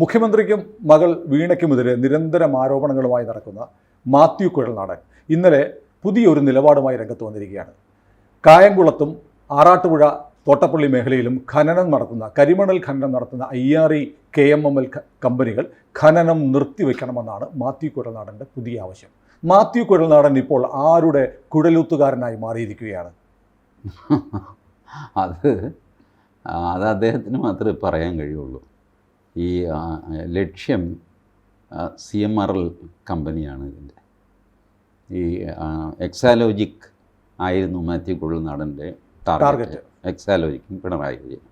മുഖ്യമന്ത്രിക്കും മകൾ വീണയ്ക്കുമെതിരെ നിരന്തരം ആരോപണങ്ങളുമായി നടക്കുന്ന മാത്യു കുഴൽനാടൻ ഇന്നലെ പുതിയൊരു നിലപാടുമായി രംഗത്ത് വന്നിരിക്കുകയാണ്. കായംകുളത്തും ആറാട്ടുപുഴ തോട്ടപ്പള്ളി മേഖലയിലും ഖനനം നടത്തുന്ന കരിമണൽ ഖനനം നടത്തുന്ന I R E K M M L കമ്പനികൾ ഖനനം നിർത്തിവെക്കണമെന്നാണ് മാത്യു കുഴൽനാടന്റെ പുതിയ ആവശ്യം. മാത്യു കുഴൽനാടൻ ഇപ്പോൾ ആരുടെ കുഴലൂത്തുകാരനായി മാറിയിരിക്കുകയാണ്? അത് അത് അദ്ദേഹത്തിന് മാത്രമേ പറയാൻ കഴിയുള്ളൂ. ഈ ലക്ഷ്യം സി എം ആർ എൽ കമ്പനിയാണ് ഇതിന്റെ. ഈ എക്സാലോജിക് ആയിരുന്നു മാത്യു കുഴൽനാടന്റെ ടാർഗറ്റ് ടാർഗറ്റ്. എക്സാലോജിക്കും പിണറായി വിജയൻ.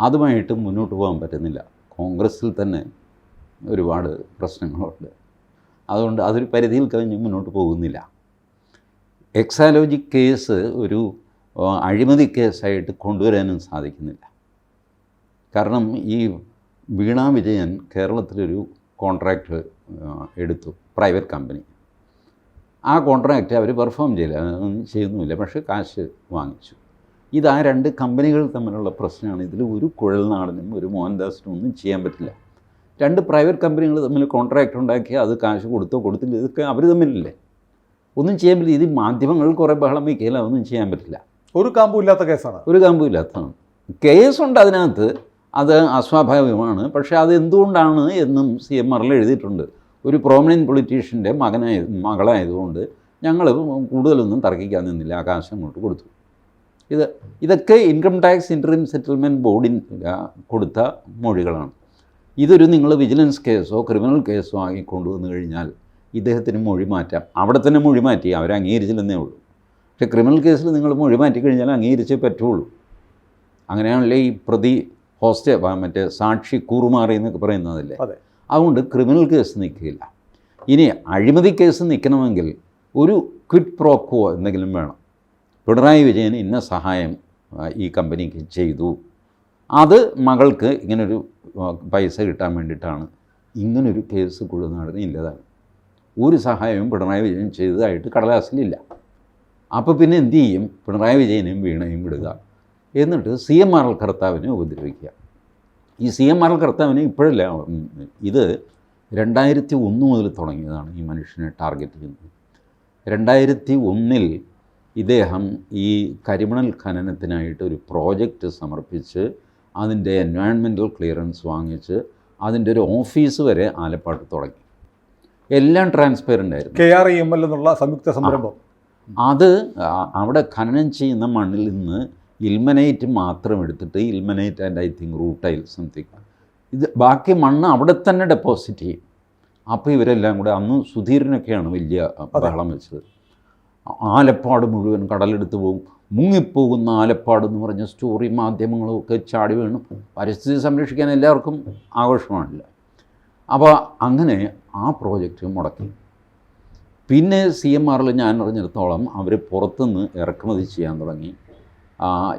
അതുമായിട്ട് മുന്നോട്ട് പോകാൻ പറ്റുന്നില്ല. കോൺഗ്രസ്സിൽ തന്നെ ഒരുപാട് പ്രശ്നങ്ങളുണ്ട്. അതുകൊണ്ട് അതൊരു പരിധിയിൽ കവിഞ്ഞ് മുന്നോട്ട് പോകുന്നില്ല. എക്സാലോജിക് കേസ് ഒരു അഴിമതി കേസായിട്ട് കൊണ്ടുവരാനും സാധിക്കുന്നില്ല. കാരണം ഈ വീണ വിജയൻ കേരളത്തിലൊരു കോൺട്രാക്റ്റ് എടുത്തു പ്രൈവറ്റ് കമ്പനി. ആ കോൺട്രാക്റ്റ് അവർ പെർഫോം ചെയ്യില്ല അതൊന്നും ചെയ്യുന്നുമില്ല. പക്ഷേ കാശ് വാങ്ങിച്ചു. ഇത് ആ രണ്ട് കമ്പനികൾ തമ്മിലുള്ള പ്രശ്നമാണ്. ഇതിൽ ഒരു കുഴൽനാടനും ഒരു മോഹൻദാസിനും ഒന്നും ചെയ്യാൻ പറ്റില്ല. രണ്ട് പ്രൈവറ്റ് കമ്പനികൾ തമ്മിൽ കോൺട്രാക്റ്റ് ഉണ്ടാക്കി അത് കാശ് കൊടുത്തോ കൊടുത്തില്ല ഇതൊക്കെ അവർ തമ്മിലല്ലേ? ഒന്നും ചെയ്യാൻ പറ്റില്ല. ഇത് മാധ്യമങ്ങൾ കുറേ ബഹളം വയ്ക്കില്ല ഒന്നും ചെയ്യാൻ പറ്റില്ല. ഒരു കാമ്പും ഇല്ലാത്ത കേസാണ്. ഒരു കമ്പുമില്ലാത്തതാണ് കേസുണ്ട് അതിനകത്ത്. അത് അസ്വാഭാവികമാണ്. പക്ഷേ അത് എന്തുകൊണ്ടാണ് എന്നും സി എം ആറിൽ എഴുതിയിട്ടുണ്ട്. ഒരു പ്രോമിനന്റ് പൊളിറ്റീഷ്യന്റെ മകനായ മകളായതുകൊണ്ട് ഞങ്ങൾ കൂടുതലൊന്നും തർക്കിക്കാൻ നിന്നില്ല. ആകാശം കൊണ്ട് കൊടുത്തു. ഇത് ഇതൊക്കെ ഇൻകം ടാക്സ് ഇൻട്രീം സെറ്റിൽമെന്റ് ബോർഡിന് കൊടുത്ത മൊഴികളാണ്. ഇതൊരു നിങ്ങൾ വിജിലൻസ് കേസോ ക്രിമിനൽ കേസോ ആക്കി കൊണ്ടുവന്നു കഴിഞ്ഞാൽ ഇദ്ദേഹത്തിന് മൊഴി മാറ്റാം. അവിടെ തന്നെ മൊഴി മാറ്റി. അവർ അംഗീകരിച്ചില്ലെന്നേ ഉള്ളൂ. പക്ഷേ ക്രിമിനൽ കേസിൽ നിങ്ങൾ മൊഴി മാറ്റി കഴിഞ്ഞാൽ അംഗീകരിച്ചേ പറ്റുള്ളൂ. അങ്ങനെയാണല്ലേ ഈ പ്രതി ഹോസ്റ്റേ മറ്റേ സാക്ഷി കൂറുമാറി എന്നൊക്കെ പറയുന്നതല്ലേ? അതുകൊണ്ട് ക്രിമിനൽ കേസ് നിൽക്കില്ല. ഇനി അഴിമതി കേസ് നിൽക്കണമെങ്കിൽ ഒരു ക്വിറ്റ് പ്രോക്കോ എന്തെങ്കിലും വേണം. പിണറായി വിജയൻ ഇന്ന സഹായം ഈ കമ്പനിക്ക് ചെയ്തു. അത് മകൾക്ക് ഇങ്ങനൊരു പൈസ കിട്ടാൻ വേണ്ടിയിട്ടാണ് ഇങ്ങനൊരു കേസ് കുഴുനാടിന് ഇല്ലതാണ് ഒരു സഹായവും പിണറായി വിജയൻ ചെയ്തതായിട്ട് കടലാസിലില്ല. അപ്പോൾ പിന്നെ എന്തു ചെയ്യും? പിണറായി വിജയനെയും വീണയും വിടുക. എന്നിട്ട് സി എം ആർ എൽ കർത്താവിനെ ഉപദ്രവിക്കുക. ഈ സി എം ആർ എൽ കർത്താവിനെ ഇപ്പോഴല്ല ഇത് രണ്ടായിരത്തി ഒന്ന് മുതൽ തുടങ്ങിയതാണ് ഈ മനുഷ്യനെ ടാർഗറ്റ് ചെയ്യുന്നത്. രണ്ടായിരത്തി ഒന്നിൽ ഇദ്ദേഹം ഈ കരിമണൽ ഖനനത്തിനായിട്ട് ഒരു പ്രോജക്റ്റ് സമർപ്പിച്ച് അതിന്റെ എൻവയൺമെന്റൽ ക്ലിയറൻസ് വാങ്ങിച്ച് അതിന്റെ ഒരു ഓഫീസ് വരെ ആലപ്പാട്ട് തുടങ്ങി. എല്ലാം ട്രാൻസ്പെറന്റ് ആയിരുന്നു. K R E M L എന്നുള്ള സംയുക്ത സംരംഭം. അത് അവിടെ ഖനനം ചെയ്യുന്ന മണ്ണിൽ നിന്ന് ഇൽമനൈറ്റ് മാത്രം എടുത്തിട്ട് ilmenite and I think rutile something. ഇത് ബാക്കി മണ്ണ് അവിടെ തന്നെ ഡെപ്പോസിറ്റ് ചെയ്യും. അപ്പോൾ ഇവരെല്ലാം കൂടെ അന്ന് സുധീരനൊക്കെയാണ് വലിയ ബഹളം വെച്ചത്. ആലപ്പാട് മുഴുവൻ കടലെടുത്ത് പോകും. മുങ്ങിപ്പോകുന്ന ആലപ്പാട് എന്ന് പറഞ്ഞ സ്റ്റോറി മാധ്യമങ്ങളും ഒക്കെ ചാടി വീണു. പരിസ്ഥിതി സംരക്ഷിക്കാൻ എല്ലാവർക്കും ആഘോഷമാണില്ല. അപ്പോൾ അങ്ങനെ ആ പ്രോജക്റ്റ് മുടക്കി. പിന്നെ സി എം ആറിൽ ഞാൻ അറിഞ്ഞിടത്തോളം അവർ പുറത്തുനിന്ന് ഇറക്കുമതി ചെയ്യാൻ തുടങ്ങി.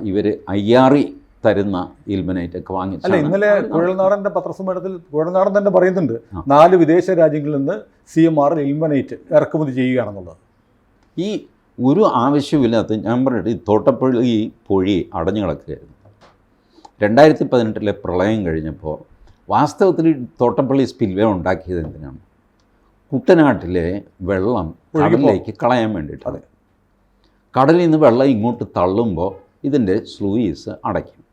ഇവർ ഐ ആർ ഇ തരുന്ന ഇൽമനൈറ്റ് ഒക്കെ അല്ല ഇന്നലെ കുഴൽനാടന്റെ പത്രസമ്മേളനത്തിൽ കുഴൽനാടൻ തന്നെ പറയുന്നുണ്ട് നാല് വിദേശ രാജ്യങ്ങളിൽ നിന്ന് സി എം ആറിൽ ഇൽമനൈറ്റ് ഇറക്കുമതി ചെയ്യുകയാണെന്നുള്ളത്. ഈ ഒരു ആവശ്യമില്ലാത്ത ഞാൻ പറഞ്ഞിട്ട് ഈ തോട്ടപ്പള്ളി ഈ പൊഴി അടഞ്ഞു കിടക്കുകയായിരുന്നു. രണ്ടായിരത്തി പതിനെട്ടിലെ പ്രളയം കഴിഞ്ഞപ്പോൾ വാസ്തവത്തിൽ തോട്ടപ്പള്ളി സ്പിൽവേ ഉണ്ടാക്കിയത് എന്തിനാണ്? കുട്ടനാട്ടിലെ വെള്ളം കടലിലേക്ക് കളയാൻ വേണ്ടിയിട്ടാണ്. കടലിൽ നിന്ന് വെള്ളം ഇങ്ങോട്ട് തള്ളുമ്പോൾ ഇതിന്റെ സ്ലൂയിസ് അടയ്ക്കും.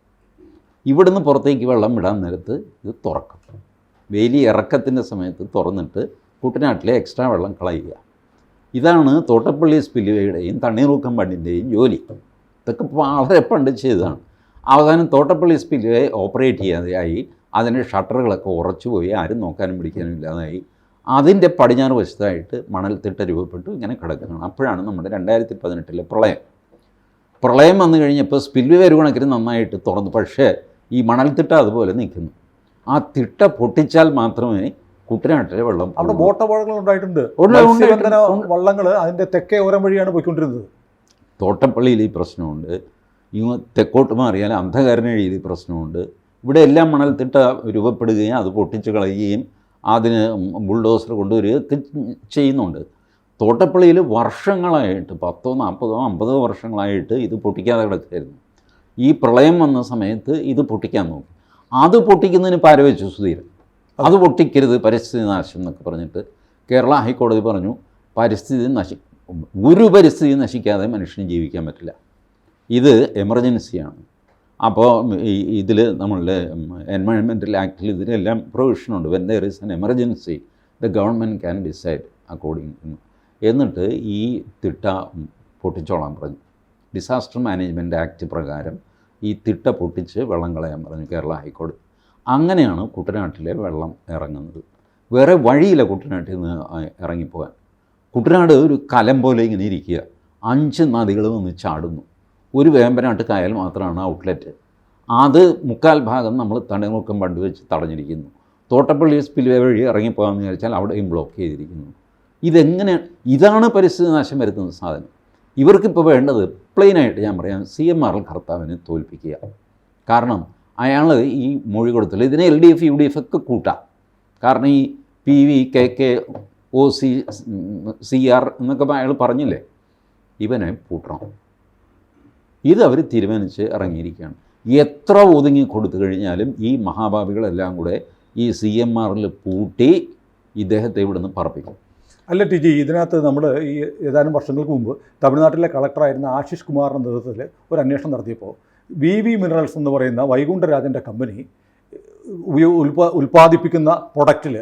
ഇവിടുന്ന് പുറത്തേക്ക് വെള്ളം വിടാൻ നേരത്ത് ഇത് തുറക്കും. വേലി ഇറക്കത്തിന്റെ സമയത്ത് തുറന്നിട്ട് കുട്ടനാട്ടിലെ എക്സ്ട്രാ വെള്ളം കളയുക. ഇതാണ് തോട്ടപ്പള്ളി സ്പില്ലുവയുടെയും തണ്ണീർമുക്കം ബണ്ടിന്റെയും ജോലി. ഇതൊക്കെ വളരെ പണ്ട് ചെയ്തതാണ്. അവസാനം തോട്ടപ്പള്ളി സ്പില്ലുവേ ഓപ്പറേറ്റ് ചെയ്യാതെയായി അതിന്റെ ഷട്ടറുകളൊക്കെ ഉറച്ചുപോയി ആരും നോക്കാനും പിടിക്കാനും ഇല്ലാതായി. അതിന്റെ പടിഞ്ഞാറ് വശത്തായിട്ട് മണൽത്തിട്ട രൂപപ്പെട്ടു ഇങ്ങനെ കിടക്കുകയാണ്. അപ്പോഴാണ് നമ്മുടെ രണ്ടായിരത്തി പതിനെട്ടിലെ പ്രളയം. പ്രളയം വന്നു കഴിഞ്ഞപ്പോൾ സ്പിൽവേ ഒരു കണക്കിന് നന്നായിട്ട് തുറന്നു. പക്ഷേ ഈ മണൽത്തിട്ട അതുപോലെ നിൽക്കുന്നു. ആ തിട്ട പൊട്ടിച്ചാൽ മാത്രമേ കുട്ടനാട്ടിലെ വെള്ളം അവിടെ പോകൂ. ബോട്ടപകടങ്ങൾ ഉണ്ടായിട്ടുണ്ട്. വള്ളങ്ങൾ അതിന്റെ തെക്കേ ഓരം വഴിയാണ് പോയിക്കൊണ്ടിരുന്നത്. തോട്ടപ്പള്ളിയിൽ ഈ പ്രശ്നമുണ്ട്. ഇങ്ങ് തെക്കോട്ട് മാറിയാൽ അന്ധകാരനഴിയിൽ ഈ പ്രശ്നമുണ്ട്. ഇവിടെ എല്ലാം മണൽത്തിട്ട രൂപപ്പെടുകയും അത് പൊട്ടിച്ച് കളയുകയും അതിന് ബുൾഡോസർ കൊണ്ടുവരിക ചെയ്യുന്നുണ്ട്. തോട്ടപ്പള്ളിയിൽ വർഷങ്ങളായിട്ട് പത്തോ നാൽപ്പതോ അമ്പതോ വർഷങ്ങളായിട്ട് ഇത് പൊട്ടിക്കാതെ കിടക്കുകയായിരുന്നു. ഈ പ്രളയം വന്ന സമയത്ത് ഇത് പൊട്ടിക്കാൻ നോക്കി. അത് പൊട്ടിക്കുന്നതിന് പാര വെച്ചു സുധീരൻ. അത് പൊട്ടിക്കരുത് പരിസ്ഥിതി നാശം എന്നൊക്കെ പറഞ്ഞിട്ട് കേരള ഹൈക്കോടതി പറഞ്ഞു പരിസ്ഥിതി നശി ഒരു പരിസ്ഥിതി നശിക്കാതെ മനുഷ്യന് ജീവിക്കാൻ പറ്റില്ല. ഇത് എമർജൻസിയാണ്. അപ്പോൾ ഇതിൽ നമ്മളുടെ എൻവയൺമെന്റൽ ആക്ടിൽ ഇതിലെല്ലാം പ്രൊവിഷനുണ്ട്. When there is an emergency the government can decide according എന്നിട്ട് ഈ തിട്ട പൊട്ടിച്ചോളാൻ പറഞ്ഞു. ഡിസാസ്റ്റർ മാനേജ്മെന്റ് ആക്ട് പ്രകാരം ഈ തിട്ട പൊട്ടിച്ച് വെള്ളം കളയാൻ പറഞ്ഞു കേരള ഹൈക്കോടതി. അങ്ങനെയാണ് കുട്ടനാട്ടിലെ വെള്ളം ഇറങ്ങുന്നത്. വേറെ വഴിയില്ല കുട്ടനാട്ടിൽ നിന്ന് ഇറങ്ങിപ്പോകാൻ. കുട്ടനാട് ഒരു കലം പോലെ ഇങ്ങനെ ഇരിക്കുക. അഞ്ച് നദികൾ വന്ന് ചാടുന്നു. ഒരു വേമ്പനാട്ട് കായൽ മാത്രമാണ് ഔട്ട്ലെറ്റ്. അത് മുക്കാൽ ഭാഗം നമ്മൾ തണിമുക്കം പണ്ട് വെച്ച് തടഞ്ഞിരിക്കുന്നു. തോട്ടപ്പള്ളി സ്പിൽവേ വഴി ഇറങ്ങിപ്പോകാമെന്ന് വിചാരിച്ചാൽ അവിടെയും ബ്ലോക്ക് ചെയ്തിരിക്കുന്നു. ഇതെങ്ങനെ ഇതാണ് പരിസ്ഥിതി നാശം വരുത്തുന്ന സാധനം. ഇവർക്കിപ്പോൾ വേണ്ടത് പ്ലെയിനായിട്ട് ഞാൻ പറയാം സി എം ആർ കർത്താവിനെ തോൽപ്പിക്കുക. കാരണം അയാൾ ഈ മൊഴി കൊടുത്തില്ല. ഇതിനെ L D F U D F ഒക്കെ കൂട്ടാം. കാരണം ഈ P V K K O C C R എന്നൊക്കെ അയാൾ പറഞ്ഞില്ലേ? ഇവനെ പൂട്ടണം. ഇത് അവർ തീരുമാനിച്ച് ഇറങ്ങിയിരിക്കുകയാണ്. എത്ര ഒതുങ്ങി കൊടുത്തു കഴിഞ്ഞാലും ഈ മഹാഭാവികളെല്ലാം കൂടെ ഈ സി എം ആറിൽ പൂട്ടി ഇദ്ദേഹത്തെ ഇവിടുന്ന് പറപ്പിക്കും. അല്ല ടി ജി ഇതിനകത്ത് നമ്മൾ ഈ ഏതാനും വർഷങ്ങൾക്ക് മുമ്പ് തമിഴ്നാട്ടിലെ കളക്ടറായിരുന്ന ആശിഷ് കുമാറിന്റെ നേതൃത്വത്തിൽ ഒരു അന്വേഷണം നടത്തിയപ്പോൾ വി വി മിനറൽസ് എന്ന് പറയുന്ന വൈകുണ്ഠരാജന്റെ കമ്പനി ഉപയോ ഉൽപാ ഉൽപ്പാദിപ്പിക്കുന്ന പ്രൊഡക്റ്റിൽ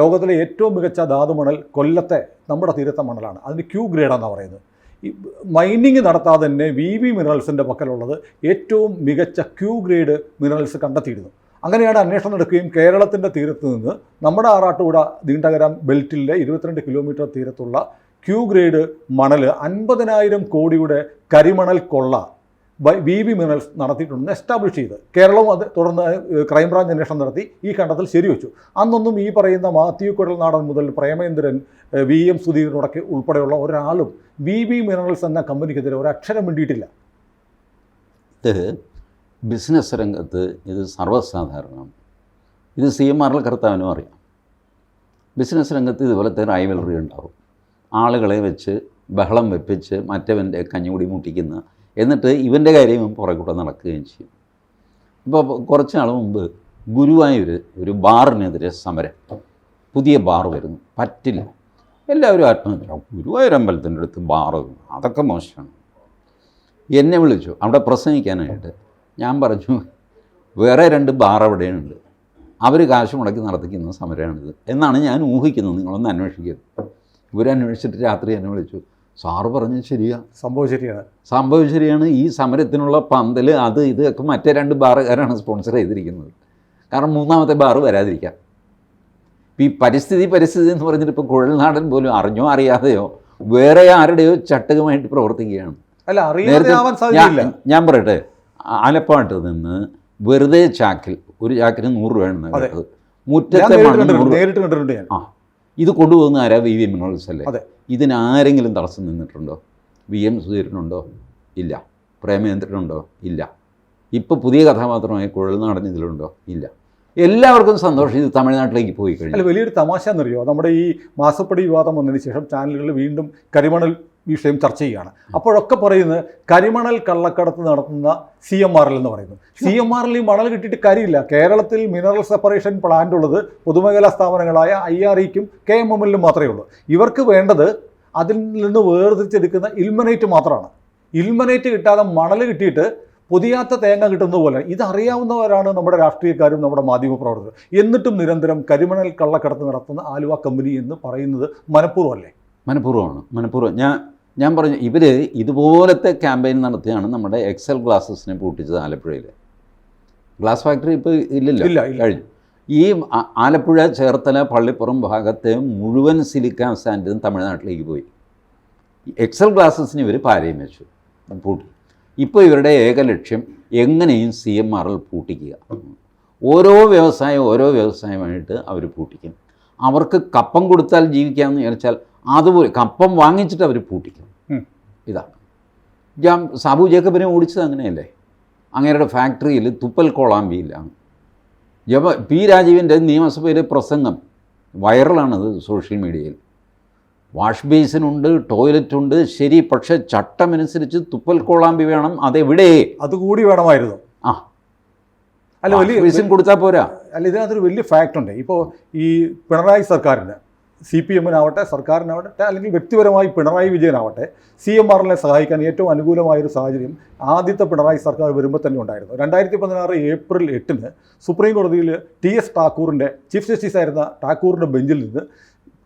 ലോകത്തിലെ ഏറ്റവും മികച്ച ധാതുമണൽ കൊല്ലത്തെ നമ്മുടെ തീരത്തെ മണലാണ്. അതിന് ക്യൂ ഗ്രേഡാണെന്നാണ് പറയുന്നത്. ഈ മൈനിങ് നടത്താതെ തന്നെ വി വി മിനറൽസിന്റെ പക്കലുള്ളത് ഏറ്റവും മികച്ച ക്യൂ ഗ്രേഡ് മിനറൽസ് കണ്ടെത്തിയിരുന്നു. അങ്ങനെയാണ് അന്വേഷണം നടക്കുകയും കേരളത്തിന്റെ തീരത്ത് നിന്ന് നമ്മുടെ ആറാട്ടുപുഴ നീണ്ടകരം ബെൽറ്റിലെ ഇരുപത്തിരണ്ട് കിലോമീറ്റർ തീരത്തുള്ള ക്യൂ ഗ്രേഡ് മണൽ അൻപതിനായിരം കോടിയുടെ കരിമണൽ കൊള്ള ബൈ- വി വി മിനറൽസ് നടത്തിയിട്ടുണ്ടെന്ന് എസ്റ്റാബ്ലിഷ് ചെയ്ത്. കേരളവും അത് തുടർന്ന് ക്രൈംബ്രാഞ്ച് അന്വേഷണം നടത്തി. ഈ കണ്ടെത്തൽ ശരിവെച്ചു. അന്നൊന്നും ഈ പറയുന്ന മാത്യു കുഴൽനാടൻ മുതൽ പ്രേമേന്ദ്രൻ വി എം സുധീരനോടൊക്കെ ഉൾപ്പെടെയുള്ള ഒരാളും വി വി മിനറൽസ് എന്ന കമ്പനിക്കെതിരെ ഒരക്ഷരം വേണ്ടിയിട്ടില്ല ബിസിനസ് രംഗത്ത് ഇത് സർവസാധാരണമാണ്. ഇത് സി എം ആറിൽ കർത്താവിനും അറിയാം. ബിസിനസ് രംഗത്ത് ഇതുപോലത്തെ റൈവലറി ഉണ്ടാവും. ആളുകളെ വെച്ച് ബഹളം വെപ്പിച്ച് മറ്റവന്റെ കഞ്ഞുകൂടി മുട്ടിക്കുന്ന എന്നിട്ട് ഇവന്റെ കാര്യം ഇവൻ പുറകെ കൂടെ നടക്കുകയും ചെയ്യും. ഇപ്പോൾ കുറച്ച് നാൾ മുമ്പ് ഗുരുവായൂർ ഒരു ബാറിനെതിരെ സമരം. പുതിയ ബാർ വരുന്നു. പറ്റില്ല. എല്ലാവരും ആത്മഹത്യ. ഗുരുവായൂർ അമ്പലത്തിന്റെ അടുത്ത് ബാറ് അതൊക്കെ മോശമാണ്. എന്നെ വിളിച്ചു. അവിടെ പ്രസംഗിക്കാനായിട്ട് ഞാൻ പറഞ്ഞു വേറെ രണ്ട് ബാർ അവിടെയുണ്ട്. അവർ കാശ് മുടക്കി നടത്തിക്കുന്ന സമരമാണിത്. എന്നാണ് ഞാൻ ഊഹിക്കുന്നത്. നിങ്ങളൊന്ന് അന്വേഷിക്കരുത് ഇവരന്വേഷിച്ചിട്ട് രാത്രി എന്നെ വിളിച്ചു. സാറ് പറഞ്ഞത് ശരിയാ. സംഭവം ശരിയാണ്. സംഭവം ശരിയാണ്. ഈ സമരത്തിനുള്ള പന്തൽ അത് ഇത് ഒക്കെ മറ്റേ രണ്ട് ബാറുകാരാണ് സ്പോൺസർ ചെയ്തിരിക്കുന്നത്. കാരണം മൂന്നാമത്തെ ബാറ് വരാതിരിക്കാം. ഇപ്പം ഈ പരിസ്ഥിതി പരിസ്ഥിതി എന്ന് പറഞ്ഞിട്ട് ഇപ്പോൾ കുഴൽനാടൻ പോലും അറിഞ്ഞോ അറിയാതെയോ വേറെ ആരുടെയോ ചട്ടകമായിട്ട് പ്രവർത്തിക്കുകയാണ്. അല്ല ഞാൻ പറയട്ടെ. ആലപ്പാട്ട് നിന്ന് വെറുതെ ചാക്കിൽ ഒരു ചാക്കിന് നൂറ് രൂപയാണ്. കേട്ടത് മുറ്റത്തെ മണ്ണ് ആ ഇത് കൊണ്ടുപോകുന്ന ആരാ? വി വി മിനറൽസ് അല്ലേ. ഇതിനാരെങ്കിലും തടസ്സം നിന്നിട്ടുണ്ടോ? വി എം സുധീരനുണ്ടോ? ഇല്ല. പ്രേമേന്ദ്രനുണ്ടോ ഇല്ല. ഇപ്പോൾ പുതിയ കഥാപാത്രമായ കുഴൽനാടൻ ഇതിലുണ്ടോ? ഇല്ല. എല്ലാവർക്കും സന്തോഷം. ഇത് തമിഴ്നാട്ടിലേക്ക് പോയി കഴിഞ്ഞു. വലിയൊരു തമാശ എന്നറിയോ? നമ്മുടെ ഈ മാസപ്പടി വിവാദം വന്നതിന് ശേഷം ചാനലുകളിൽ വീണ്ടും കരിമണൽ വിഷയം ചർച്ച ചെയ്യുകയാണ്. അപ്പോഴൊക്കെ പറയുന്നത് കരിമണൽ കള്ളക്കടത്ത് നടത്തുന്ന സി എം ആർ എൽ എന്ന് പറയുന്നു. സി എം ആർ എൽ ഈ മണൽ കിട്ടിയിട്ട് കാര്യമില്ല. കേരളത്തിൽ മിനറൽ സെപ്പറേഷൻ പ്ലാന്റ് ഉള്ളത് പൊതുമേഖലാ സ്ഥാപനങ്ങളായ ഐ ആർ ഇക്കും കെ എം എം എല്ലിനും മാത്രമേ ഉള്ളൂ. ഇവർക്ക് വേണ്ടത് അതിൽ നിന്ന് വേർതിരിച്ചെടുക്കുന്ന ഇൽമനേറ്റ് മാത്രമാണ്. ഇൽമനേറ്റ് കിട്ടാതെ മണൽ കിട്ടിയിട്ട് പൊതിയാത്ത തേങ്ങ കിട്ടുന്ന പോലെ. ഇതറിയാവുന്നവരാണ് നമ്മുടെ രാഷ്ട്രീയക്കാരും നമ്മുടെ മാധ്യമ മാധ്യമപ്രവർത്തകരും. എന്നിട്ടും നിരന്തരം കരിമണൽ കള്ളക്കടത്ത് നടത്തുന്ന ആലുവ കമ്പനി എന്ന് പറയുന്നത് മനഃപൂർവമല്ലേ? മനഃപൂർവമാണ്. മനഃപൂർവം. ഞാൻ ഞാൻ പറഞ്ഞു ഇവർ ഇതുപോലത്തെ ക്യാമ്പയിൻ നടത്തിയാണ് നമ്മുടെ എക്സൽ ഗ്ലാസസിനെ പൂട്ടിച്ചത് ആലപ്പുഴയിൽ ഗ്ലാസ് ഫാക്ടറി ഇപ്പോൾ ഇല്ലല്ലോ? ഇല്ല, ഇല്ല. കഴിഞ്ഞു. ഈ ആലപ്പുഴ ചേർത്തല പള്ളിപ്പുറം ഭാഗത്തെ മുഴുവൻ സിലിക്ക സ്റ്റാൻഡും തമിഴ്നാട്ടിലേക്ക് പോയി. എക്സൽ ഗ്ലാസസിന് ഇവർ പാരയും വെച്ചു. പൂട്ടി. ഇപ്പോൾ ഇവരുടെ ഏക ലക്ഷ്യം എങ്ങനെയും സി എം ആറിൽ പൂട്ടിക്കുക. ഓരോ വ്യവസായം ഓരോ വ്യവസായമായിട്ട് അവർ പൂട്ടിക്കും. അവർക്ക് കപ്പം കൊടുത്താൽ ജീവിക്കാമെന്ന് വിചാരിച്ചാൽ അതുപോലെ കപ്പം വാങ്ങിച്ചിട്ട് അവർ പൂട്ടിക്കും. ഇതാ. ഇതാണ് ഞാൻ സാബു ജേക്കബിനെ ഓടിച്ചത് അങ്ങനെയല്ലേ? അങ്ങേരുടെ ഫാക്ടറിയിൽ തുപ്പൽ കോളാമ്പിയിലാണ്. ജവ പി രാജീവിന്റെ നിയമസഭയിലെ പ്രസംഗം വൈറലാണത് സോഷ്യൽ മീഡിയയിൽ. വാഷ് ബേസിനുണ്ട് ടോയ്ലറ്റ് ഉണ്ട് ശരി പക്ഷെ ചട്ടമനുസരിച്ച് തുപ്പൽ കോളാമ്പി വേണം അതെവിടെ? അതുകൂടി വേണമായിരുന്നു. ആ. അല്ല വലിയ കൊടുത്താൽ പോരാ. അല്ല ഇതിനകത്തൊരു വലിയ ഫാക്റ്റ് ഉണ്ട്. ഇപ്പോൾ ഈ പിണറായി സർക്കാരിന് സി പി എമ്മിനാവട്ടെ സർക്കാരിനാവട്ടെ അല്ലെങ്കിൽ വ്യക്തിപരമായി പിണറായി വിജയനാവട്ടെ സി എം ആറിനെ സഹായിക്കാൻ ഏറ്റവും അനുകൂലമായൊരു സാഹചര്യം ആദ്യത്തെ പിണറായി സർക്കാർ വരുമ്പോൾ തന്നെ ഉണ്ടായിരുന്നു. രണ്ടായിരത്തി പതിനാറ് ഏപ്രിൽ എട്ടിന് സുപ്രീം കോടതിയിൽ ടി എസ് ടാക്കൂറിന്റെ ചീഫ് ജസ്റ്റിസ് ആയിരുന്ന ടാക്കൂറിന്റെ ബെഞ്ചിൽ നിന്ന്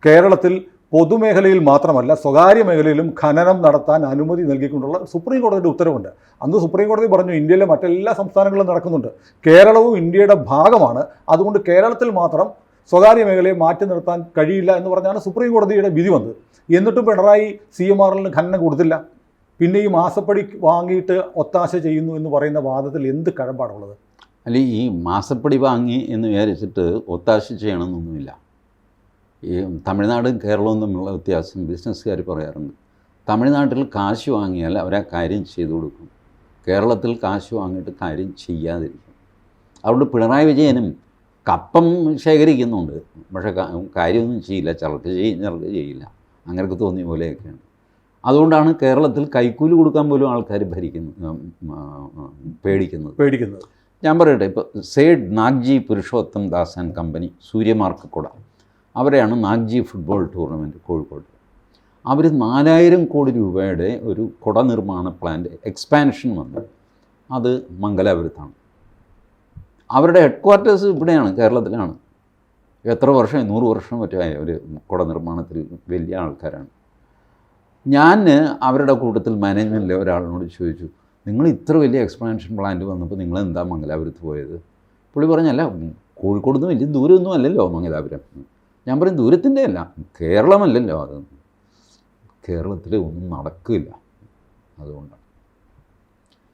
കേരളത്തിൽ പൊതുമേഖലയിൽ മാത്രമല്ല സ്വകാര്യ മേഖലയിലും ഖനനം നടത്താൻ അനുമതി നൽകിക്കൊണ്ടുള്ള സുപ്രീം കോടതിയുടെ ഉത്തരവുണ്ട്. അന്ന് സുപ്രീം കോടതി പറഞ്ഞു ഇന്ത്യയിലെ മറ്റെല്ലാ സംസ്ഥാനങ്ങളിലും നടക്കുന്നുണ്ട്. കേരളവും ഇന്ത്യയുടെ ഭാഗമാണ്. അതുകൊണ്ട് കേരളത്തിൽ മാത്രം സ്വകാര്യ മേഖലയെ മാറ്റി നിർത്താൻ കഴിയില്ല എന്ന് പറഞ്ഞാണ് സുപ്രീം കോടതിയുടെ വിധി വന്നത്. എന്നിട്ടും പിണറായി സി എം ആറിന് ഖനനം കൊടുത്തില്ല. പിന്നെ ഈ മാസപ്പടി വാങ്ങിയിട്ട് ഒത്താശ ചെയ്യുന്നു എന്ന് പറയുന്ന വാദത്തിൽ എന്ത് കഴമ്പാടുള്ളത് അല്ല ഈ മാസപ്പടി വാങ്ങി എന്ന് വിചാരിച്ചിട്ട് ഒത്താശ ചെയ്യണമെന്നൊന്നുമില്ല. ഈ തമിഴ്നാടും കേരളവും തമ്മിലുള്ള വ്യത്യാസം ബിസിനസ്സുകാർ പറയാറുണ്ട്. തമിഴ്നാട്ടിൽ കാശ് വാങ്ങിയാൽ അവരാ കാര്യം ചെയ്തു കൊടുക്കും. കേരളത്തിൽ കാശ് വാങ്ങിയിട്ട് കാര്യം ചെയ്യാതിരിക്കും. അതുകൊണ്ട് പിണറായി വിജയനും കപ്പം ശേഖരിക്കുന്നുണ്ട്. പക്ഷേ കാര്യമൊന്നും ചെയ്യില്ല. ചിലർക്ക് ചെയ്യും ചിലർക്ക് ചെയ്യില്ല. അങ്ങനെയൊക്കെ തോന്നിയ പോലെയൊക്കെയാണ്. അതുകൊണ്ടാണ് കേരളത്തിൽ കൈക്കൂലി കൊടുക്കാൻ പോലും ആൾക്കാർ ഭരിക്കുന്നു പേടിക്കുന്നത്. പേടിക്കുന്നത്. ഞാൻ പറയട്ടെ ഇപ്പോൾ said Nagji Purushottam Dasan and company സൂര്യമാർക്ക് കുട അവരെയാണ് നാഗ്ജി ഫുട്ബോൾ ടൂർണമെന്റ് കോഴിക്കോട്. അവർ നാലായിരം കോടി രൂപയുടെ ഒരു കുട നിർമ്മാണ പ്ലാന്റ് എക്സ്പാൻഷൻ വന്നു. അത് മംഗലാപുരത്താണ്. അവരുടെ ഹെഡ് ക്വാർട്ടേഴ്സ് ഇവിടെയാണ് കേരളത്തിലാണ്. എത്ര വർഷം നൂറ് വർഷം മറ്റോ ഒരു കുട നിർമ്മാണത്തിൽ വലിയ ആൾക്കാരാണ്. ഞാൻ അവരുടെ കൂട്ടത്തിൽ മാനേജ്മെന്റിലെ ഒരാളിനോട് ചോദിച്ചു നിങ്ങൾ ഇത്ര വലിയ എക്സ്പാൻഷൻ പ്ലാന്റ് വന്നപ്പോൾ നിങ്ങൾ എന്താ മംഗലാപുരത്ത് പോയത്? പുള്ളി പറഞ്ഞല്ല കോഴിക്കോട് നിന്ന് വലിയ ദൂരമൊന്നും അല്ലല്ലോ മംഗലാപുരം. ഞാൻ പറയും ദൂരത്തിന്റെ അല്ല കേരളമല്ലല്ലോ അത്. കേരളത്തിൽ ഒന്നും നടക്കില്ല അതുകൊണ്ടാണ്.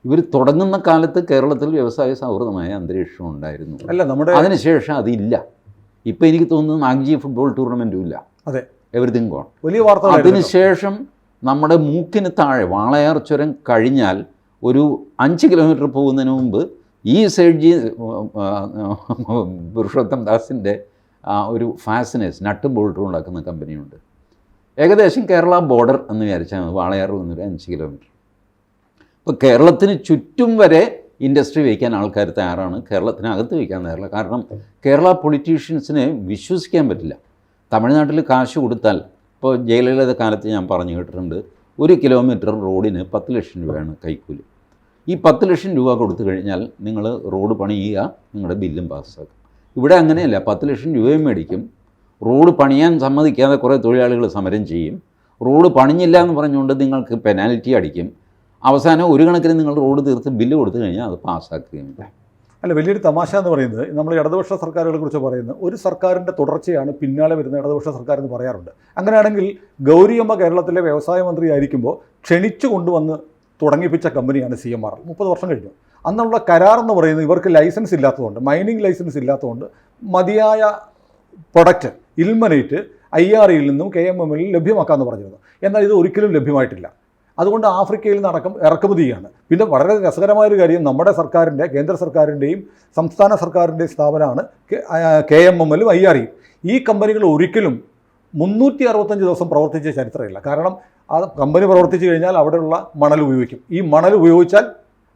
ഇവർ തുടങ്ങുന്ന കാലത്ത് കേരളത്തിൽ വ്യവസായ സൗഹൃദമായ അന്തരീക്ഷം ഉണ്ടായിരുന്നു. അല്ല നമ്മുടെ അതിനുശേഷം അതില്ല. ഇപ്പം എനിക്ക് തോന്നുന്നു നാഗ്ജി ഫുട്ബോൾ ടൂർണമെന്റും ഇല്ല. അതെ. Everything gone. വലിയ വാർത്ത അതിനുശേഷം നമ്മുടെ മൂക്കിന് താഴെ വാളയാർ ചുരം കഴിഞ്ഞാൽ ഒരു അഞ്ച് കിലോമീറ്റർ പോകുന്നതിന് മുമ്പ് ഈ സൈഡ്ജി പുരുഷോത്തം ദാസിന്റെ ഒരു ഫാസിനേഴ്സ് നട്ടും ബോൾട്ടും ഉണ്ടാക്കുന്ന കമ്പനിയുണ്ട്. ഏകദേശം കേരള ബോർഡർ എന്ന് വിചാരിച്ചാൽ മതി. വാളയാറിൽ നിന്നൊരു അഞ്ച് കിലോമീറ്റർ. ഇപ്പോൾ കേരളത്തിന് ചുറ്റും വരെ ഇൻഡസ്ട്രി വയ്ക്കാൻ ആൾക്കാർ തയ്യാറാണ്. കേരളത്തിനകത്ത് വയ്ക്കാൻ തയ്യാറില്ല. കാരണം കേരള പൊളിറ്റീഷ്യൻസിനെ വിശ്വസിക്കാൻ പറ്റില്ല. തമിഴ്നാട്ടിൽ കാശ് കൊടുത്താൽ ഇപ്പോൾ ജയലളിത കാലത്ത് ഞാൻ പറഞ്ഞു കേട്ടിട്ടുണ്ട് ഒരു കിലോമീറ്റർ റോഡിന് പത്ത് ലക്ഷം രൂപയാണ് കൈക്കൂലി. ഈ പത്ത് ലക്ഷം രൂപ കൊടുത്തു കഴിഞ്ഞാൽ നിങ്ങൾ റോഡ് പണിയുക നിങ്ങളുടെ ബില്ലും പാസ്സാക്കും. ഇവിടെ അങ്ങനെയല്ല. പത്ത് ലക്ഷം രൂപയും മേടിക്കും. റോഡ് പണിയാൻ സമ്മതിക്കാതെ കുറേ തൊഴിലാളികൾ സമരം ചെയ്യും. റോഡ് പണിഞ്ഞില്ല എന്ന് പറഞ്ഞുകൊണ്ട് നിങ്ങൾക്ക് പെനാൽറ്റി അടിക്കും. അവസാനം ഒരു കണക്കിന് നിങ്ങൾ റോഡ് തീർത്ത് ബില്ല് കൊടുത്തു കഴിഞ്ഞാൽ അത് പാസ്സാക്കുകയില്ല അല്ല വലിയൊരു തമാശ എന്ന് പറയുന്നത് നമ്മൾ ഇടതുപക്ഷ സർക്കാരുകളെ കുറിച്ച് പറയുന്നത് ഒരു സർക്കാരിന്റെ തുടർച്ചയാണ് പിന്നാലെ വരുന്ന ഇടതുപക്ഷ സർക്കാർ എന്ന് പറയാറുണ്ട്. അങ്ങനെയാണെങ്കിൽ ഗൗരിയമ്മ കേരളത്തിലെ വ്യവസായ മന്ത്രി ആയിരിക്കുമ്പോൾ ക്ഷണിച്ചു കൊണ്ടുവന്ന് തുടങ്ങിപ്പിച്ച കമ്പനിയാണ് സി എം ആർ. മുപ്പത് വർഷം കഴിഞ്ഞു. അന്നുള്ള കരാർ എന്ന് പറയുന്നത് ഇവർക്ക് ലൈസൻസ് ഇല്ലാത്തതുകൊണ്ട് മൈനിങ് ലൈസൻസ് ഇല്ലാത്തതുകൊണ്ട് മതിയായ പ്രൊഡക്റ്റ് ഇൽമനേറ്റ് ഐ ആർ ഇയിൽ നിന്നും കെ എം എമ്മിൽ ലഭ്യമാക്കാമെന്ന് പറഞ്ഞിരുന്നു. എന്നാൽ ഇത് ഒരിക്കലും ലഭ്യമായിട്ടില്ല. അതുകൊണ്ട് ആഫ്രിക്കയിൽ നടക്കും ഇറക്കുമതിയാണ്. പിന്നെ വളരെ രസകരമായൊരു കാര്യം നമ്മുടെ സർക്കാരിന്റെ കേന്ദ്ര സർക്കാരിന്റെയും സംസ്ഥാന സർക്കാരിന്റെയും സ്ഥാപനമാണ് കെ എം എം എല്ലും ഐ ആർ ഈ കമ്പനികൾ ഒരിക്കലും മുന്നൂറ്റി അറുപത്തഞ്ച് ദിവസം പ്രവർത്തിച്ച ചരിത്രമില്ല. കാരണം ആ കമ്പനി പ്രവർത്തിച്ചു കഴിഞ്ഞാൽ അവിടെയുള്ള മണൽ ഉപയോഗിക്കും. ഈ മണൽ ഉപയോഗിച്ചാൽ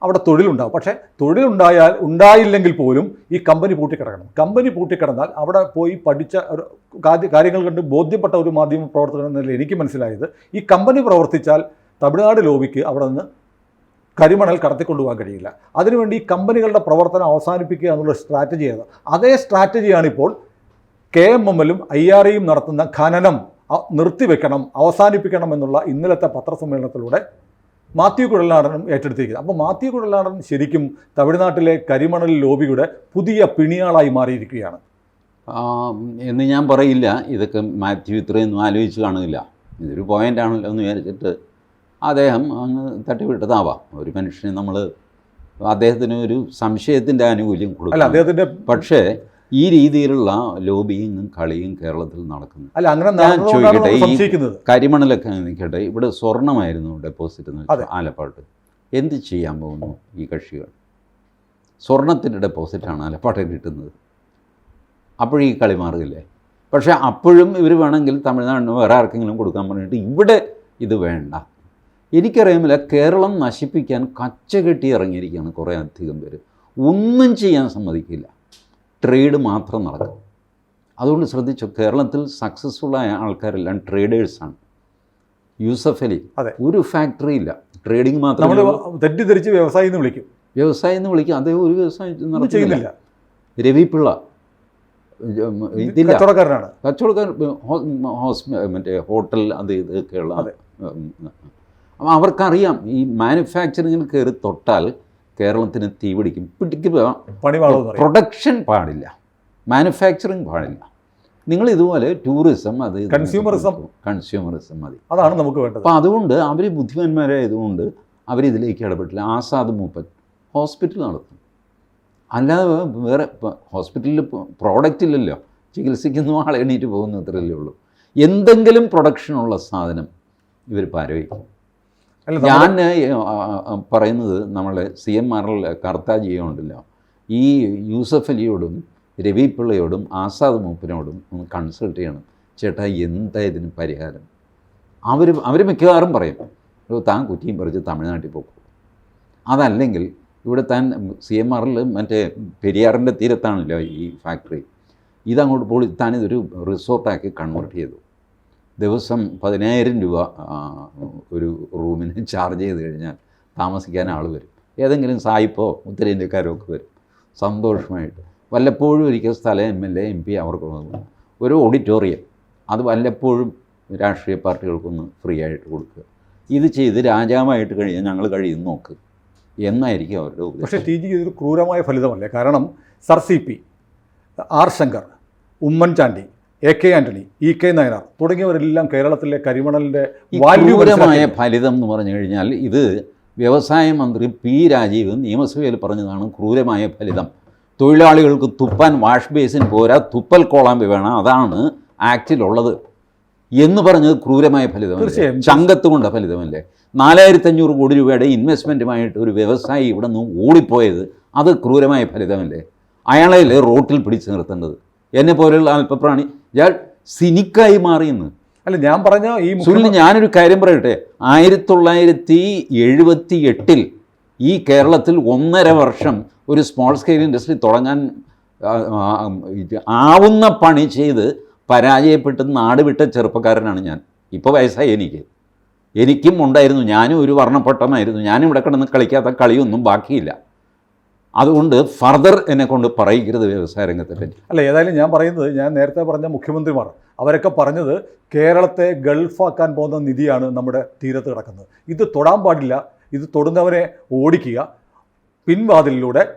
അവിടെ തൊഴിലുണ്ടാവും. പക്ഷേ തൊഴിലുണ്ടായാൽ ഉണ്ടായില്ലെങ്കിൽ പോലും ഈ കമ്പനി പൂട്ടിക്കിടക്കണം. കമ്പനി പൂട്ടിക്കിടന്നാൽ അവിടെ പോയി പഠിച്ച ഒരു കാര്യ- കാര്യങ്ങൾ കണ്ട് ബോധ്യപ്പെട്ട ഒരു മാധ്യമ പ്രവർത്തകൻ എന്നതിൽ എനിക്ക് മനസ്സിലായത് ഈ കമ്പനി പ്രവർത്തിച്ചാൽ തമിഴ്നാട് ലോബിക്ക് അവിടെ നിന്ന് കരിമണൽ കടത്തിക്കൊണ്ടുപോകാൻ കഴിയില്ല. അതിനുവേണ്ടി കമ്പനികളുടെ പ്രവർത്തനം അവസാനിപ്പിക്കുക എന്നുള്ള സ്ട്രാറ്റജിയാണ് അതേ സ്ട്രാറ്റജിയാണിപ്പോൾ കെ എം എം എല്ലും ഐ ആർ ഇയും നടത്തുന്ന ഖനനം നിർത്തിവെക്കണം അവസാനിപ്പിക്കണം എന്നുള്ള ഇന്നലത്തെ പത്രസമ്മേളനത്തിലൂടെ മാത്യു കുഴൽനാടനും ഏറ്റെടുത്തിരിക്കുന്നത് അപ്പോൾ മാത്യു കുഴൽനാടൻ ശരിക്കും തമിഴ്നാട്ടിലെ കരിമണൽ ലോബിയുടെ പുതിയ പിണിയാളായി മാറിയിരിക്കുകയാണ്. എന്ന് ഞാൻ പറയില്ല. ഇതൊക്കെ മാത്യു ഇത്രയൊന്നും ആലോചിച്ച് കാണുന്നില്ല. ഇതൊരു പോയിന്റ് ആണല്ലോ എന്ന് വിചാരിച്ചിട്ട് അദ്ദേഹം അങ്ങ് തട്ടിവിട്ടതാവാം. ഒരു മനുഷ്യനെ നമ്മൾ അദ്ദേഹത്തിന് ഒരു സംശയത്തിന്റെ ആനുകൂല്യം അല്ല അദ്ദേഹത്തിന്റെ പക്ഷേ ഈ രീതിയിലുള്ള ലോബിയിങ്ങും കളിയും കേരളത്തിൽ നടക്കുന്നു. അല്ല അങ്ങനെ ഞാൻ ചോദിക്കട്ടെ, ഈ- കരിമണലൊക്കെ നിൽക്കട്ടെ ഇവിടെ സ്വർണമായിരുന്നു ഡെപ്പോസിറ്റ് എന്ന്. വെച്ചാൽ ആലപ്പാട്ട്. എന്ത് ചെയ്യാൻ പോകുന്നു ഈ കക്ഷികൾ? സ്വർണത്തിന്റെ ഡെപ്പോസിറ്റാണ് ആലപ്പാട്ടിൽ കിട്ടുന്നത്. ഈ കളി മാറുകയില്ലേ? പക്ഷേ അപ്പോഴും ഇവർ വേണമെങ്കിൽ തമിഴ്നാടിന് വേറെ ആർക്കെങ്കിലും കൊടുക്കാൻ പറഞ്ഞിട്ട് ഇവിടെ ഇത് വേണ്ട. എനിക്കറിയാമില്ല കേരളം നശിപ്പിക്കാൻ കച്ച കെട്ടി ഇറങ്ങിയിരിക്കുകയാണ് കുറേ അധികം പേര്. ഒന്നും ചെയ്യാൻ സമ്മതിക്കില്ല. ട്രേഡ് മാത്രം നടക്കും. അതുകൊണ്ട് ശ്രദ്ധിച്ചു കേരളത്തിൽ സക്സസ്ഫുള്ളായ ആൾക്കാരെല്ലാം ട്രേഡേഴ്സാണ് യൂസഫ് അലി അതെ. ഒരു ഫാക്ടറി ഇല്ല. ട്രേഡിംഗ് മാത്രം തെറ്റിദ്ധരിച്ച് വ്യവസായി എന്ന് വിളിക്കും. വ്യവസായി എന്ന് വിളിക്കും. അദ്ദേഹം ഒരു വ്യവസായം ചെയ്യുന്നില്ല. രവി പിള്ള ഉം, ഇതില്ല. കച്ചവടക്കാരനാണ്. കച്ചവടക്കാർ ഹോ- ഹോസ്പി മറ്റേ ഹോട്ടൽ അത് ഇതൊക്കെയുള്ള അപ്പം അവർക്കറിയാം ഈ മാനുഫാക്ചറിങ്ങിൽ കയറി തൊട്ടാൽ കേരളത്തിന് തീ പിടിക്കും. പിടിക്കുക പ്രൊഡക്ഷൻ പാടില്ല. മാനുഫാക്ചറിങ് പാടില്ല. നിങ്ങൾ ഇതുപോലെ ടൂറിസം അത് കൺസ്യൂമറിസം കൺസ്യൂമറിസം മതി. അതാണ് നമുക്ക് വേണ്ടത്. അപ്പോൾ അതുകൊണ്ട് അവർ ബുദ്ധിമാന്മാരായതുകൊണ്ട് അവരിതിലേക്ക് ഇടപെട്ടില്ല. ആസാദ് മൂപ്പൻ ഹോസ്പിറ്റൽ നടത്തും. അല്ലാതെ വേറെ ഹോസ്പിറ്റലിൽ പ്രോഡക്റ്റ് ഇല്ലല്ലോ. ചികിത്സിക്കുന്ന ആളെ എണീറ്റ് പോകുന്ന അത്രയല്ലേ ഉള്ളൂ. എന്തെങ്കിലും പ്രൊഡക്ഷനുള്ള സാധനം ഇവർ പാരവയ്ക്കും. ഞാൻ പറയുന്നത് നമ്മളെ സി എം ആറിൽ കർത്താജിയുണ്ടല്ലോ ഈ യൂസഫ് അലിയോടും രവി പിള്ളയോടും ആസാദ് മൂപ്പനോടും ഒന്ന് കൺസൾട്ട് ചെയ്യണം. ചേട്ടാ എന്താ ഇതിന് പരിഹാരം? അവർ അവർ മിക്കവാറും പറയും "ഓ, താൻ കുറ്റിയും പറിച്ച് തമിഴ്നാട്ടിൽ പോകും അതല്ലെങ്കിൽ ഇവിടെ താൻ സി എം ആറിൽ മറ്റേ പെരിയാറിന്റെ തീരത്താണല്ലോ ഈ ഫാക്ടറി. ഇതങ്ങോട്ട് പോളി താനിതൊരു റിസോർട്ടാക്കി കൺവേർട്ട് ചെയ്തു. ദിവസം പതിനായിരം രൂപ ഒരു റൂമിന് ചാർജ് ചെയ്ത് കഴിഞ്ഞാൽ താമസിക്കാൻ ആൾ വരും. ഏതെങ്കിലും സായിപ്പോ ഉത്തരേന്ത്യക്കാരോ ഒക്കെ വരും. സന്തോഷമായിട്ട്. വല്ലപ്പോഴും ഒരിക്കൽ സ്ഥലം M L A M P അവർക്ക് ഒരു ഓഡിറ്റോറിയം. അത് വല്ലപ്പോഴും രാഷ്ട്രീയ പാർട്ടികൾക്കൊന്ന് ഫ്രീ ആയിട്ട് കൊടുക്കുക. ഇത് ചെയ്ത് രാജാവായിട്ട് കഴിഞ്ഞാൽ ഞങ്ങൾ കഴിയും നോക്ക്. എന്നായിരിക്കും അവരുടെ പക്ഷേ ടി ജി ഇതൊരു ക്രൂരമായ ഫലിതമല്ലേ? കാരണം sir C P R Shankar Oommen Chandy A K Antony E K Nayanar തുടങ്ങിയവരെല്ലാം കേരളത്തിലെ കരിമണലിന്റെ വാല്യൂപരമായ വാല്യൂ ഫലിതം എന്ന് പറഞ്ഞു കഴിഞ്ഞാൽ ഇത് വ്യവസായ മന്ത്രി പി രാജീവ് നിയമസഭയിൽ പറഞ്ഞതാണ് ക്രൂരമായ ഫലിതം. തൊഴിലാളികൾക്ക് തുപ്പാൻ വാഷ് ബേസിൻ പോരാ തുപ്പൽ കോളാമ്പി വേണം അതാണ് ആക്റ്റിലുള്ളത് എന്ന് പറഞ്ഞത് ക്രൂരമായ ഫലിതം. ചങ്കത്ത് കൊണ്ട ഫലിതമല്ലേ? നാലായിരത്തി അഞ്ഞൂറ് കോടി രൂപയുടെ ഇൻവെസ്റ്റ്മെന്റുമായിട്ട് ഒരു വ്യവസായി ഇവിടെ നിന്ന് ഓടിപ്പോയത് അത് ക്രൂരമായ ഫലിതമല്ലേ? അയാളെയല്ലേ റോട്ടിൽ പിടിച്ചു നിർത്തേണ്ടത്? എന്നെ പോലെയുള്ള അല്പപ്രാണി ഞാൻ സിനിക്കായി മാറിയെന്ന് അല്ല ഞാൻ പറഞ്ഞ ഈ സുനിൽ ഞാനൊരു കാര്യം പറയട്ടെ? ആയിരത്തി തൊള്ളായിരത്തി എഴുപത്തി എട്ടിൽ ഈ കേരളത്തിൽ ഒന്നര വർഷം ഒരു സ്മോൾ സ്കെയിൽ ഇൻഡസ്ട്രി തുടങ്ങാൻ ആവുന്ന പണി ചെയ്ത് പരാജയപ്പെട്ട് നാട് വിട്ട ചെറുപ്പക്കാരനാണ് ഞാൻ. ഇപ്പോൾ വയസ്സായി എനിക്ക്. എനിക്കും ഉണ്ടായിരുന്നു. ഞാനും ഒരു വർണപ്പട്ടമായിരുന്നു ഞാനും ഇവിടെ കിടന്ന് കളിക്കാത്ത കളിയൊന്നും ബാക്കിയില്ല. അതുകൊണ്ട് ഫർദർ എന്നെ കൊണ്ട് പറയിക്കരുത് വ്യവസായ രംഗത്തെ പറ്റി. അല്ല ഏതായാലും ഞാൻ പറയുന്നത് ഞാൻ നേരത്തെ പറഞ്ഞ മുഖ്യമന്ത്രിമാർ അവരൊക്കെ പറഞ്ഞത് കേരളത്തെ ഗൾഫാക്കാൻ പോകുന്ന നിധിയാണ് നമ്മുടെ തീരത്ത് കിടക്കുന്നത്. ഇത് തൊടാൻ പാടില്ല ഇത് തൊടുന്നവരെ ഓടിക്കുക പിൻവാതിലിലൂടെ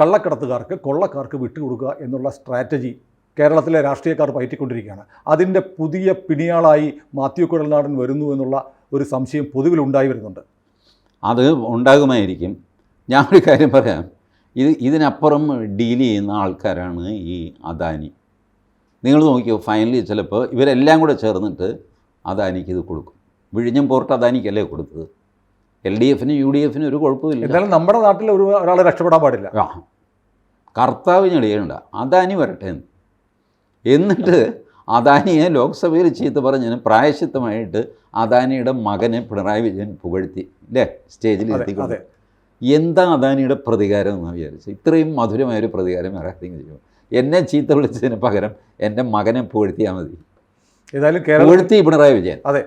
കള്ളക്കടത്തുകാർക്ക് കൊള്ളക്കാർക്ക് വിട്ടുകൊടുക്കുക എന്നുള്ള സ്ട്രാറ്റജി കേരളത്തിലെ രാഷ്ട്രീയക്കാർ പയറ്റിക്കൊണ്ടിരിക്കുകയാണ്. അതിന്റെ പുതിയ പിണിയാളായി മാത്യു കുഴൽനാടൻ വരുന്നു എന്നുള്ള ഒരു സംശയം പൊതുവിൽ ഉണ്ടായി വരുന്നുണ്ട്. അത് ഉണ്ടാകുമായിരിക്കും. ഞാനൊരു ഒരു കാര്യം പറയാം. ഇത് ഇതിനപ്പുറം ഡീൽ ചെയ്യുന്ന ആൾക്കാരാണ് ഈ അദാനി. നിങ്ങൾ നോക്കിയോ ഫൈനലി ചിലപ്പോൾ ഇവരെല്ലാം കൂടെ ചേർന്നിട്ട് അദാനിക്ക് ഇത് കൊടുക്കും. വിഴിഞ്ഞം പോർട്ട് അദാനിക്കല്ലേ കൊടുത്തത്? എൽ ഡി എഫിന് യു ഡി എഫിന് ഒരു കുഴപ്പമില്ല എന്തായാലും നമ്മുടെ നാട്ടിൽ ഒരു ഒരാളെ രക്ഷപ്പെടാൻ പാടില്ല. ആ കർത്താവ് ഞെളിയണ്ട. അദാനി വരട്ടെ എന്ന്. എന്നിട്ട് അദാനിയെ ലോക്സഭയിൽ ചീത്ത പറഞ്ഞതിന് പ്രായശിത്തമായിട്ട് അദാനിയുടെ മകനെ പിണറായി വിജയൻ പുകഴ്ത്തി. അല്ലേ സ്റ്റേജിൽ എത്തിക്കൊണ്ട് എന്താ അദാനിയുടെ പ്രതികാരം എന്ന് വിചാരിച്ചു ഇത്രയും മധുരമായൊരു പ്രതികാരം വേറെ ആരെങ്കിലും എന്നെ ചീത്ത വിളിച്ചതിന് പകരം എന്റെ മകനെ പുകഴ്ത്തിയാൽ മതി. ഏതായാലും പുകഴ്ത്തി പിണറായി വിജയൻ. അതെ.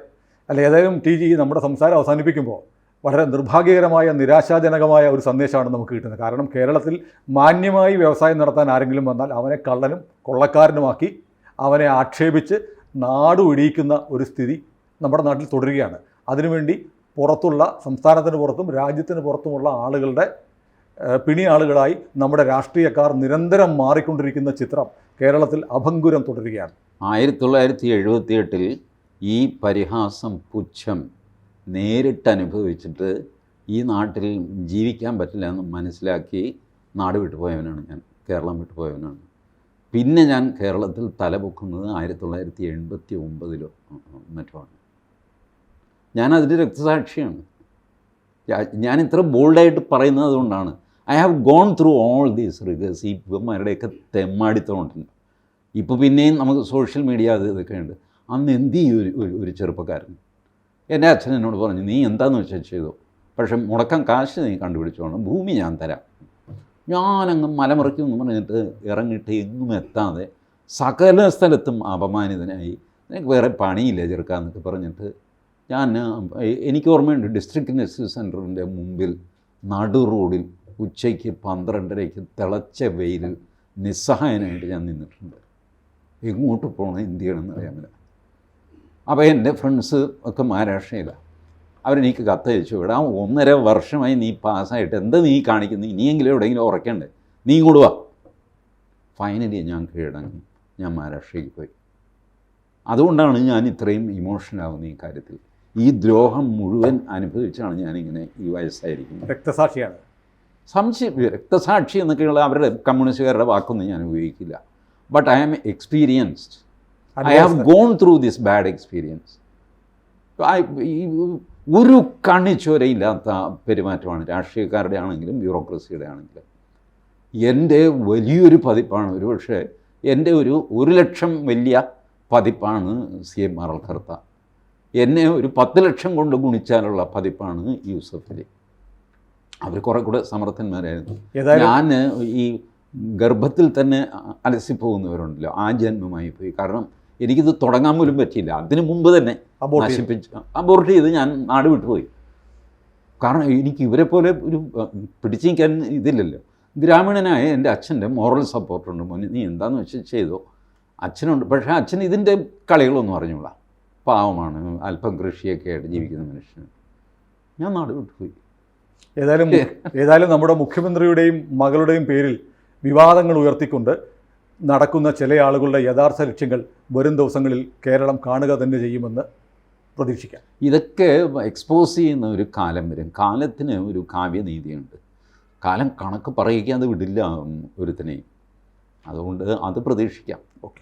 അല്ല ഏതായാലും ടി ജി നമ്മുടെ സംസാരം അവസാനിപ്പിക്കുമ്പോൾ വളരെ നിർഭാഗ്യകരമായ നിരാശാജനകമായ ഒരു സന്ദേശമാണ് നമുക്ക് കിട്ടുന്നത്. കാരണം കേരളത്തിൽ മാന്യമായി വ്യവസായം നടത്താൻ ആരെങ്കിലും വന്നാൽ അവനെ കള്ളനും കൊള്ളക്കാരനുമാക്കി അവനെ ആക്ഷേപിച്ച് നാടു ഇടിയിക്കുന്ന ഒരു സ്ഥിതി നമ്മുടെ നാട്ടിൽ തുടരുകയാണ്. അതിനുവേണ്ടി പുറത്തുള്ള സംസ്ഥാനത്തിന് പുറത്തും രാജ്യത്തിന് പുറത്തുമുള്ള ആളുകളുടെ പിണി ആളുകളായി നമ്മുടെ രാഷ്ട്രീയക്കാർ നിരന്തരം മാറിക്കൊണ്ടിരിക്കുന്ന ചിത്രം കേരളത്തിൽ അഭംഗുരം തുടരുകയാണ്. ആയിരത്തി തൊള്ളായിരത്തി എഴുപത്തി എട്ടിൽ ഈ പരിഹാസം പുച്ഛം നേരിട്ട് അനുഭവിച്ചിട്ട് ഈ നാട്ടിൽ ജീവിക്കാൻ പറ്റില്ല എന്ന് മനസ്സിലാക്കി നാട് വിട്ടുപോയവനാണ് ഞാൻ കേരളം വിട്ടുപോയവനാണ് പിന്നെ ഞാൻ കേരളത്തിൽ തലപൊക്കുന്നത് ആയിരത്തി തൊള്ളായിരത്തി എൺപത്തി ഒമ്പതിലോ മറ്റോ ആണ്. ഞാൻ അതിന്റെ രക്തസാക്ഷിയാണ്. ഞാൻ ഇത്ര ബോൾഡായിട്ട് പറയുന്നത് അതുകൊണ്ടാണ് I have gone through all these rigours ഈ ഇവന്മാരുടെയൊക്കെ തെമ്മാടിത്തമുണ്ടല്ലോ ഇപ്പോൾ പിന്നെയും നമുക്ക് സോഷ്യൽ മീഡിയ അത് ഇതൊക്കെ ഉണ്ട് അന്ന് എന്ത് ചെയ്യും ഒരു ഒരു ചെറുപ്പക്കാരൻ? എന്റെ അച്ഛൻ എന്നോട് പറഞ്ഞു നീ എന്താന്ന് വെച്ചാൽ ചെയ്തോ? പക്ഷെ മുടക്കം കാശ് നീ കണ്ടുപിടിച്ചോണം. ഭൂമി ഞാൻ തരാം. ഞാനങ്ങ് മലമുറയ്ക്കും എന്ന് പറഞ്ഞിട്ട് ഇറങ്ങിയിട്ട് എങ്ങും എത്താതെ സകല സ്ഥലത്തും അപമാനിതനായി. നിനക്ക് വേറെ പണിയില്ല ചെറുക്കാന്നൊക്കെ പറഞ്ഞിട്ട് ഞാൻ എനിക്ക് ഓർമ്മയുണ്ട് ഡിസ്ട്രിക്ട് നഴ്സിംഗ് സെന്ററിന്റെ മുമ്പിൽ നടു റോഡിൽ ഉച്ചയ്ക്ക് പന്ത്രണ്ടരയ്ക്ക് തിളച്ച വെയിലിൽ നിസ്സഹായനായിട്ട് ഞാൻ നിന്നിട്ടുണ്ട്. എങ്ങോട്ട് പോകണം എന്ത് ചെയ്യണമെന്ന് അറിയാമില്ല അപ്പോൾ എന്റെ ഫ്രണ്ട്സ് ഒക്കെ മഹാരാഷ്ട്രയിലാണ് അവരെനിക്ക് കത്തയച്ചു ഇവിടെ ആ ഒന്നര വർഷമായി നീ പാസ്സായിട്ട് എന്താ നീ കാണിക്കുന്നത് ഇനിയെങ്കിലും എവിടെയെങ്കിലും ഉറക്കണ്ടേ? നീ ഇങ്ങോട്ട് വാ. ഫൈനലി ഞാൻ കീഴടങ്ങി. ഞാൻ മഹാരാഷ്ട്രയ്ക്ക് പോയി. അതുകൊണ്ടാണ് ഞാൻ ഇത്രയും ഇമോഷണൽ ആവുന്നത് ഈ കാര്യത്തിൽ. ഈ ദ്രോഹം മുഴുവൻ അനുഭവിച്ചാണ് ഞാനിങ്ങനെ ഈ വയസ്സായിരിക്കുന്നത്. രക്തസാക്ഷിയാണ്. സംശയം രക്തസാക്ഷി എന്നൊക്കെയുള്ള അവരുടെ കമ്മ്യൂണിസ്റ്റുകാരുടെ വാക്കൊന്നും ഞാൻ ഉപയോഗിക്കില്ല. But I am experienced I have gone through this bad experience ഒരു കണ്ണിച്ചോരയില്ലാത്ത പെരുമാറ്റമാണ് രാഷ്ട്രീയക്കാരുടെ ആണെങ്കിലും ബ്യൂറോക്രസിയുടെ ആണെങ്കിലും. എന്റെ വലിയൊരു പതിപ്പാണ്. ഒരു ഒരുപക്ഷെ എന്റെ ഒരു ഒരു ലക്ഷം വലിയ പതിപ്പാണ് സി എം ആർ ഖർത്ത. എന്നെ ഒരു പത്ത് ലക്ഷം കൊണ്ട് ഗുണിച്ചാലുള്ള പതിപ്പാണ് യൂസഫ് അലി അവർ കുറെ കൂടെ സമർത്ഥന്മാരായിരുന്നു. ഞാൻ ഈ ഗർഭത്തിൽ തന്നെ അലസിപ്പോകുന്നവരുണ്ടല്ലോ ആ ജന്മമായി പോയി. കാരണം എനിക്കിത് തുടങ്ങാൻ പോലും പറ്റിയില്ല. അതിനു മുമ്പ് തന്നെ. നശിപ്പിച്ച് അബോർട്ട് ചെയ്ത് ഞാൻ നാട് വിട്ടുപോയി കാരണം എനിക്ക് ഇവരെ പോലെ ഒരു പിടിച്ചു നിൽക്കാൻ ഇതില്ലല്ലോ. ഗ്രാമീണനായ എന്റെ അച്ഛന്റെ മോറൽ സപ്പോർട്ടുണ്ട് മോനെ. നീ എന്താണെന്ന് വെച്ചാൽ ചെയ്തോ? അച്ഛനുണ്ട്. പക്ഷേ അച്ഛൻ ഇതിന്റെ കളികളൊന്നും അറിഞ്ഞൂടാ. പാവമാണ്. അല്പം കൃഷിയൊക്കെ ആയിട്ട് ജീവിക്കുന്ന മനുഷ്യൻ. ഞാൻ നാട് വിട്ടുപോയി ഏതായാലും ഏതായാലും നമ്മുടെ മുഖ്യമന്ത്രിയുടെയും മകളുടെയും പേരിൽ വിവാദങ്ങൾ ഉയർത്തിക്കൊണ്ട് നടക്കുന്ന ചില ആളുകളുടെ യഥാർത്ഥ ലക്ഷ്യങ്ങൾ വരും ദിവസങ്ങളിൽ കേരളം കാണുക തന്നെ ചെയ്യുമെന്ന് പ്രതീക്ഷിക്കാം. ഇതൊക്കെ എക്സ്പോസ് ചെയ്യുന്ന ഒരു കാലം വരും. കാലത്തിന് ഒരു കാവ്യനീതിയുണ്ട്. കാലം കണക്ക് പറയിക്കാതെ വിടില്ല ഒരുത്തിനെയും. അതുകൊണ്ട് അത് പ്രതീക്ഷിക്കാം. ഓക്കെ.